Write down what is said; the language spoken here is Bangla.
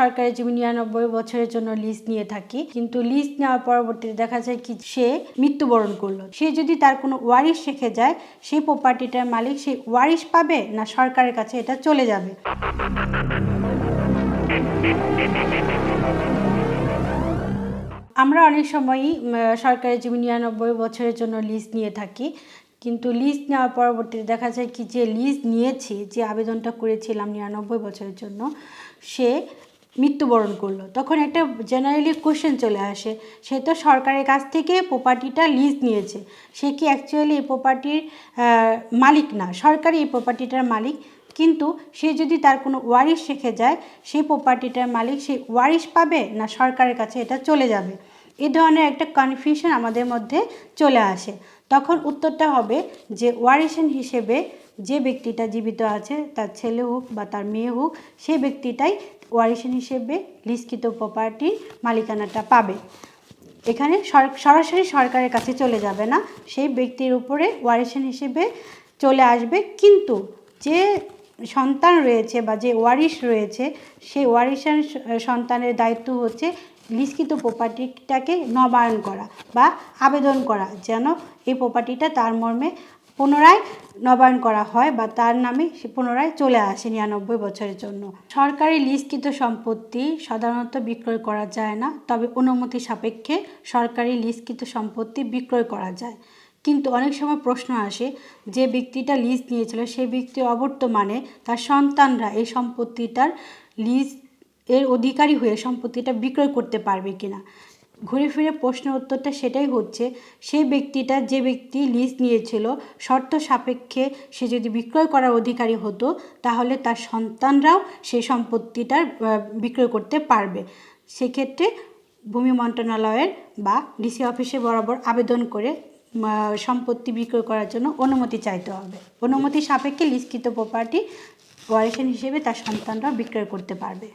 সরকারি জমি নিরানব্বই বছরের জন্য লিজ নিয়ে থাকি, কিন্তু লিজ নেওয়ার পরবর্তীতে দেখা যায় কি সে মৃত্যুবরণ করল। সে যদি তার কোনো ওয়ারিশ রেখে যায়, সেই প্রপার্টিটার মালিক সেই ওয়ারিশ পাবে না সরকারের কাছে এটা চলে যাবে? আমরা অনেক সময়ই সরকারি জমি নিরানব্বই বছরের জন্য লিজ নিয়ে থাকি, কিন্তু লিজ নেওয়ার পরবর্তীতে দেখা যায় কি যে লিজ নিয়েছি, যে আবেদনটা করেছিলাম নিরানব্বই বছরের জন্য, সে মৃত্যুবরণ করল। তখন একটা জেনারেলি কোশ্চেন চলে আসে, সে তো সরকারের কাছ থেকে প্রপার্টিটা লিজ নিয়েছে। সে কি অ্যাকচুয়ালি এই প্রপার্টির মালিক না? সরকারি এই প্রপার্টিটার মালিক। কিন্তু সে যদি তার কোনো ওয়ারিশ রেখে যায়, সেই প্রপার্টিটার মালিক সেই ওয়ারিশ পাবে না সরকারের কাছে? এটা চলে যাবে। এ ধরনের একটা কনফিউশন আমাদের মধ্যে চলে আসে। তখন উত্তরটা হবে যে ওয়ারিশন হিসেবে যে ব্যক্তিটা জীবিত আছে, তার ছেলে হোক বা তার মেয়ে হোক সেই ব্যক্তিটাই ওয়ারিশন হিসেবে লিখিত প্রপার্টির মালিকানাটা পাবে। এখানে সর- সরাসরি সরকারের কাছে চলে যাবে না, সেই ব্যক্তির উপরে ওয়ারিশন হিসেবে চলে আসবে। কিন্তু যে সন্তান রয়েছে বা যে ওয়ারিশ রয়েছে সেই ওয়ারিশান সন্তানের দায়িত্ব হচ্ছে লিখিত প্রপার্টিটাকে নবায়ন করা বা আবেদন করা, যেন এই প্রপার্টিটা তার মর্মে পুনরায় নবায়ন করা হয় বা তার নামে সে পুনরায় চলে আসে নিরানব্বই বছরের জন্য। সরকারি লিস্টকৃত সম্পত্তি সাধারণত বিক্রয় করা যায় না, তবে অনুমতি সাপেক্ষে সরকারি লিস্টকৃত সম্পত্তি বিক্রয় করা যায়। কিন্তু অনেক সময় প্রশ্ন আসে, যে ব্যক্তিটা লিজ নিয়েছিল সেই ব্যক্তি অবর্তমানে তার সন্তানরা এই সম্পত্তিটার লিজ এর অধিকারী হয়ে সম্পত্তিটা বিক্রয় করতে পারবে কিনা? ঘুরে ফিরে প্রশ্নের উত্তরটা সেটাই হচ্ছে, সেই ব্যক্তিটা যে ব্যক্তি লিজ নিয়েছিল, শর্ত সাপেক্ষে সে যদি বিক্রয় করার অধিকারী হতো, তাহলে তার সন্তানরাও সেই সম্পত্তিটার বিক্রয় করতে পারবে। সেক্ষেত্রে ভূমি মন্ত্রণালয়ের বা ডিসি অফিসে বরাবর আবেদন করে সম্পত্তি বিক্রয় করার জন্য অনুমতি চাইতে হবে। অনুমতি সাপেক্ষে লিখিত প্রপার্টি ওয়ারিশন হিসেবে তার সন্তানরা বিক্রয় করতে পারবে।